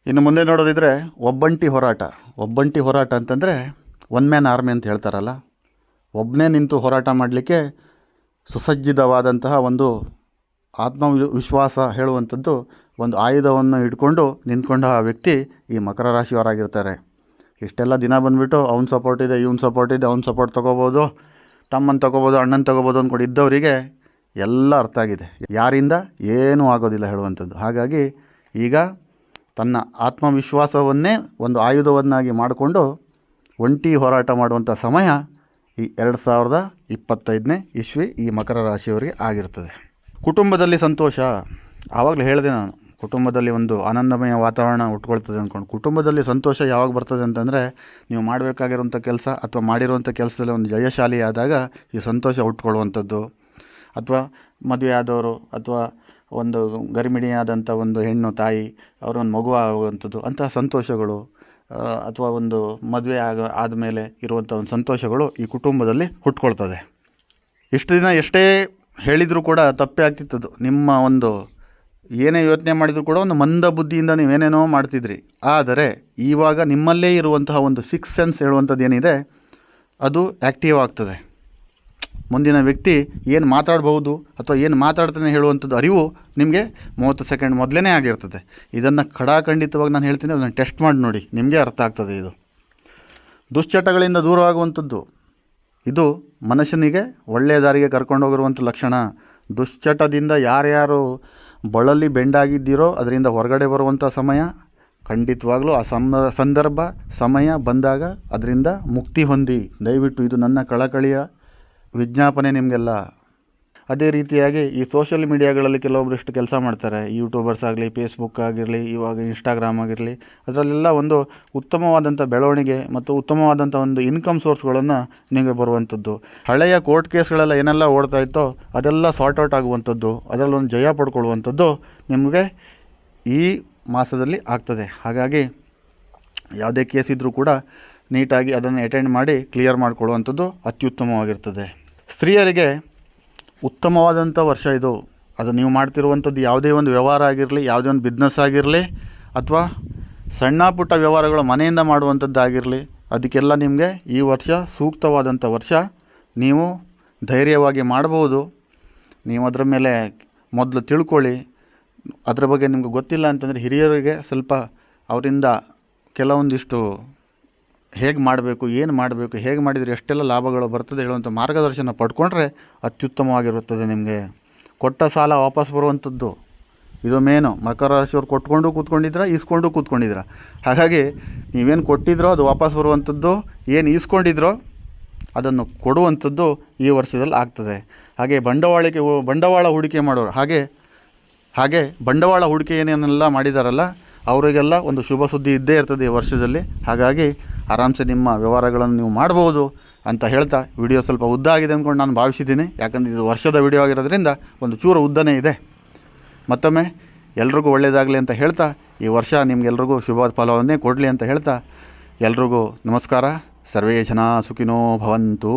[SPEAKER 1] ಇನ್ನು ಮುಂದೆ ನೋಡೋದಿದ್ರೆ ಒಬ್ಬಂಟಿ ಹೋರಾಟ. ಒಬ್ಬಂಟಿ ಹೋರಾಟ ಅಂತಂದರೆ ಒನ್ ಮ್ಯಾನ್ ಆರ್ಮಿ ಅಂತ ಹೇಳ್ತಾರಲ್ಲ ಒಬ್ಬನೇ ನಿಂತು ಹೋರಾಟ ಮಾಡಲಿಕ್ಕೆ ಸುಸಜ್ಜಿತವಾದಂತಹ ಒಂದು ಆತ್ಮವಿಶ್ವಾಸ ಹೇಳುವಂಥದ್ದು ಒಂದು ಆಯುಧವನ್ನು ಇಟ್ಕೊಂಡು ನಿಂತ್ಕೊಂಡ ಆ ವ್ಯಕ್ತಿ ಈ ಮಕರ ರಾಶಿಯವರಾಗಿರ್ತಾರೆ. ಇಷ್ಟೆಲ್ಲ ದಿನ ಬಂದುಬಿಟ್ಟು ಅವ್ನ ಸಪೋರ್ಟ್ ಇದೆ, ಇವ್ನ ಸಪೋರ್ಟ್ ಇದೆ, ಅವ್ನ ಸಪೋರ್ಟ್ ತೊಗೋಬೋದು ತಮ್ಮನ್ನು ತೊಗೋಬೋದು, ಅಣ್ಣನ ತೊಗೋಬೋದು ಅಂದ್ಕೊಂಡು ಇದ್ದವರಿಗೆ ಎಲ್ಲ ಅರ್ಥ ಆಗಿದೆ. ಯಾರಿಂದ? ಏನೂ ಆಗೋದಿಲ್ಲ ಹೇಳುವಂಥದ್ದು. ಹಾಗಾಗಿ ಈಗ ತನ್ನ ಆತ್ಮವಿಶ್ವಾಸವನ್ನೇ ಒಂದು ಆಯುಧವನ್ನಾಗಿ ಮಾಡಿಕೊಂಡು ಒಂಟಿ ಹೋರಾಟ ಮಾಡುವಂಥ ಸಮಯ ಈ ಎರಡು ಸಾವಿರದ ಇಪ್ಪತ್ತೈದನೇ ಇಸ್ವಿ ಈ ಮಕರ ರಾಶಿಯವರಿಗೆ ಆಗಿರ್ತದೆ. ಕುಟುಂಬದಲ್ಲಿ ಸಂತೋಷ. ಆವಾಗಲೇ ಹೇಳಿದೆ ನಾನು. ಕುಟುಂಬದಲ್ಲಿ ಒಂದು ಆನಂದಮಯ ವಾತಾವರಣ ಉಟ್ಕೊಳ್ತದೆ ಅಂದ್ಕೊಂಡು. ಕುಟುಂಬದಲ್ಲಿ ಸಂತೋಷ ಯಾವಾಗ ಬರ್ತದೆ ಅಂತಂದರೆ, ನೀವು ಮಾಡಬೇಕಾಗಿರುವಂಥ ಕೆಲಸ ಅಥವಾ ಮಾಡಿರುವಂಥ ಕೆಲಸದಲ್ಲಿ ಒಂದು ಜಯಶಾಲಿ ಆದಾಗ ಈ ಸಂತೋಷ ಉಟ್ಕೊಳ್ಳುವಂಥದ್ದು. ಅಥವಾ ಮದುವೆ ಆದವರು ಅಥವಾ ಒಂದು ಗರ್ಭಿಣಿಯಾದಂಥ ಒಂದು ಹೆಣ್ಣು ತಾಯಿ ಅವರೊಂದು ಮಗು ಆಗುವಂಥದ್ದು ಅಂತಹ ಸಂತೋಷಗಳು ಅಥವಾ ಒಂದು ಮದುವೆ ಆಗ, ಆದಮೇಲೆ ಇರುವಂಥ ಒಂದು ಸಂತೋಷಗಳು ಈ ಕುಟುಂಬದಲ್ಲಿ ಹುಟ್ಕೊಳ್ತದೆ. ಇಷ್ಟು ದಿನ ಎಷ್ಟೇ ಹೇಳಿದರೂ ಕೂಡ ತಪ್ಪೇ ಆಗ್ತಿತ್ತದು. ನಿಮ್ಮ ಒಂದು ಏನೇ ಯೋಚನೆ ಮಾಡಿದರೂ ಕೂಡ ಒಂದು ಮಂದ ಬುದ್ಧಿಯಿಂದ ನೀವೇನೇನೋ ಮಾಡ್ತಿದ್ರಿ. ಆದರೆ ಇವಾಗ ನಿಮ್ಮಲ್ಲೇ ಇರುವಂತಹ ಒಂದು ಸಿಕ್ಸ್ ಸೆನ್ಸ್ ಹೇಳುವಂಥದ್ದು ಏನಿದೆ, ಅದು ಆ್ಯಕ್ಟಿವ್ ಆಗ್ತದೆ. ಮುಂದಿನ ವ್ಯಕ್ತಿ ಏನು ಮಾತಾಡಬಹುದು ಅಥವಾ ಏನು ಮಾತಾಡ್ತಾನೆ ಹೇಳುವಂಥದ್ದು ಅರಿವು ನಿಮಗೆ ಮೂವತ್ತು ಸೆಕೆಂಡ್ ಮೊದಲೇ ಆಗಿರ್ತದೆ. ಇದನ್ನು ಖಡಾಖಂಡಿತವಾಗಿ ನಾನು ಹೇಳ್ತೀನಿ, ಅದನ್ನು ಟೆಸ್ಟ್ ಮಾಡಿ ನೋಡಿ, ನಿಮಗೆ ಅರ್ಥ ಆಗ್ತದೆ ಇದು. ದುಶ್ಚಟಗಳಿಂದ ದೂರವಾಗುವಂಥದ್ದು, ಇದು ಮನುಷ್ಯನಿಗೆ ಒಳ್ಳೆಯ ದಾರಿಗೆ ಕರ್ಕೊಂಡು ಹೋಗಿರುವಂಥ ಲಕ್ಷಣ. ದುಶ್ಚಟದಿಂದ ಯಾರ್ಯಾರು ಬಳಲಿ ಬೆಂಡಾಗಿದ್ದೀರೋ, ಅದರಿಂದ ಹೊರಗಡೆ ಬರುವಂಥ ಸಮಯ, ಖಂಡಿತವಾಗ್ಲೂ ಆ ಸಮ, ಸಂದರ್ಭ, ಸಮಯ ಬಂದಾಗ ಅದರಿಂದ ಮುಕ್ತಿ ಹೊಂದಿ. ದಯವಿಟ್ಟು ಇದು ನನ್ನ ಕಳಕಳಿಯ ವಿಜ್ಞಾಪನೆ ನಿಮಗೆಲ್ಲ. ಅದೇ ರೀತಿಯಾಗಿ ಈ ಸೋಷಿಯಲ್ ಮೀಡಿಯಾಗಳಲ್ಲಿ ಕೆಲವೊಬ್ಬರಿಷ್ಟು ಕೆಲಸ ಮಾಡ್ತಾರೆ. ಯೂಟ್ಯೂಬರ್ಸ್ ಆಗಲಿ ಫೇಸ್ಬುಕ್ ಆಗಿರಲಿ, ಇವಾಗ ಇನ್ಸ್ಟಾಗ್ರಾಮ್ ಆಗಿರಲಿ, ಅದರಲ್ಲೆಲ್ಲ ಒಂದು ಉತ್ತಮವಾದಂಥ ಬೆಳವಣಿಗೆ ಮತ್ತು ಉತ್ತಮವಾದಂಥ ಒಂದು ಇನ್ಕಮ್ ಸೋರ್ಸ್ಗಳನ್ನು ನಿಮಗೆ ಬರುವಂಥದ್ದು. ಹಳೆಯ ಕೋರ್ಟ್ ಕೇಸ್ಗಳೆಲ್ಲ ಏನೆಲ್ಲ ಓಡ್ತಾ ಇತ್ತೋ ಅದೆಲ್ಲ ಸಾರ್ಟ್ ಔಟ್ ಆಗುವಂಥದ್ದು ಅದರಲ್ಲೊಂದು ಜಯ ಪಡ್ಕೊಳ್ಳುವಂಥದ್ದು ನಿಮಗೆ ಈ ಮಾಸದಲ್ಲಿ ಆಗ್ತದೆ. ಹಾಗಾಗಿ ಯಾವುದೇ ಕೇಸ್ ಇದ್ದರೂ ಕೂಡ ನೀಟಾಗಿ ಅದನ್ನು ಅಟೆಂಡ್ ಮಾಡಿ ಕ್ಲಿಯರ್ ಮಾಡಿಕೊಳ್ಳುವಂಥದ್ದು ಅತ್ಯುತ್ತಮವಾಗಿರ್ತದೆ. ಸ್ತ್ರೀಯರಿಗೆ ಉತ್ತಮವಾದಂಥ ವರ್ಷ ಇದು. ಅದು ನೀವು ಮಾಡ್ತಿರುವಂಥದ್ದು ಯಾವುದೇ ಒಂದು ವ್ಯವಹಾರ ಆಗಿರಲಿ, ಯಾವುದೇ ಒಂದು ಬಿಸ್ನೆಸ್ ಆಗಿರಲಿ, ಅಥವಾ ಸಣ್ಣ ಪುಟ್ಟ ವ್ಯವಹಾರಗಳು ಮನೆಯಿಂದ ಮಾಡುವಂಥದ್ದಾಗಿರಲಿ ಅದಕ್ಕೆಲ್ಲ ನಿಮಗೆ ಈ ವರ್ಷ ಸೂಕ್ತವಾದಂಥ ವರ್ಷ. ನೀವು ಧೈರ್ಯವಾಗಿ ಮಾಡಬಹುದು ನೀವು ಅದರ ಮೇಲೆ ಮೊದಲು ತಿಳ್ಕೊಳ್ಳಿ. ಅದರ ಬಗ್ಗೆ ನಿಮ್ಗೆ ಗೊತ್ತಿಲ್ಲ ಅಂತಂದರೆ ಹಿರಿಯರಿಗೆ ಸ್ವಲ್ಪ ಅವರಿಂದ ಕೆಲವೊಂದಿಷ್ಟು ಹೇಗೆ ಮಾಡಬೇಕು, ಏನು ಮಾಡಬೇಕು, ಹೇಗೆ ಮಾಡಿದರೆ ಎಷ್ಟೆಲ್ಲ ಲಾಭಗಳು ಬರ್ತದೆ ಹೇಳುವಂಥ ಮಾರ್ಗದರ್ಶನ ಪಡ್ಕೊಂಡ್ರೆ ಅತ್ಯುತ್ತಮವಾಗಿರುತ್ತದೆ ನಿಮಗೆ. ಕೊಟ್ಟ ಸಾಲ ವಾಪಸ್ ಬರುವಂಥದ್ದು ಇದು ಮೇನು. ಮಕರ ರಾಶಿಯವ್ರು ಕೊಟ್ಕೊಂಡು ಕೂತ್ಕೊಂಡಿದ್ರ, ಈಸ್ಕೊಂಡು ಕೂತ್ಕೊಂಡಿದ್ರ. ಹಾಗಾಗಿ ನೀವೇನು ಕೊಟ್ಟಿದ್ರೋ ಅದು ವಾಪಸ್ ಬರುವಂಥದ್ದು ಏನು ಈಸ್ಕೊಂಡಿದ್ರೋ ಅದನ್ನು ಕೊಡುವಂಥದ್ದು ಈ ವರ್ಷದಲ್ಲಿ ಆಗ್ತದೆ. ಹಾಗೆ ಬಂಡವಾಳಕ್ಕೆ ಬಂಡವಾಳ ಹೂಡಿಕೆ ಮಾಡೋರು, ಹಾಗೆ ಹಾಗೆ ಬಂಡವಾಳ ಹೂಡಿಕೆ ಏನೇನೆಲ್ಲ ಮಾಡಿದಾರಲ್ಲ, ಅವರಿಗೆಲ್ಲ ಒಂದು ಶುಭ ಸುದ್ದಿ ಇದ್ದೇ ಇರ್ತದೆ ಈ ವರ್ಷದಲ್ಲಿ. ಹಾಗಾಗಿ ಆರಾಮ್ಸೆ ನಿಮ್ಮ ವ್ಯವಹಾರಗಳನ್ನು ನೀವು ಮಾಡ್ಬೋದು ಅಂತ ಹೇಳ್ತಾ ವಿಡಿಯೋ ಸ್ವಲ್ಪ ಉದ್ದ ಆಗಿದೆ ಅಂದ್ಕೊಂಡು ನಾನು ಭಾವಿಸಿದ್ದೀನಿ. ಯಾಕಂದರೆ ಇದು ವರ್ಷದ ವಿಡಿಯೋ ಆಗಿರೋದ್ರಿಂದ ಒಂದು ಚೂರು ಉದ್ದನೇ ಇದೆ. ಮತ್ತೊಮ್ಮೆ ಎಲ್ರಿಗೂ ಒಳ್ಳೆಯದಾಗಲಿ ಅಂತ ಹೇಳ್ತಾ, ಈ ವರ್ಷ ನಿಮಗೆಲ್ರಿಗೂ ಶುಭ ಫಲವನ್ನೇ ಕೊಡಲಿ ಅಂತ ಹೇಳ್ತಾ, ಎಲ್ರಿಗೂ ನಮಸ್ಕಾರ. ಸರ್ವೇ ಜನ ಸುಖಿನೋ ಭವಂತು.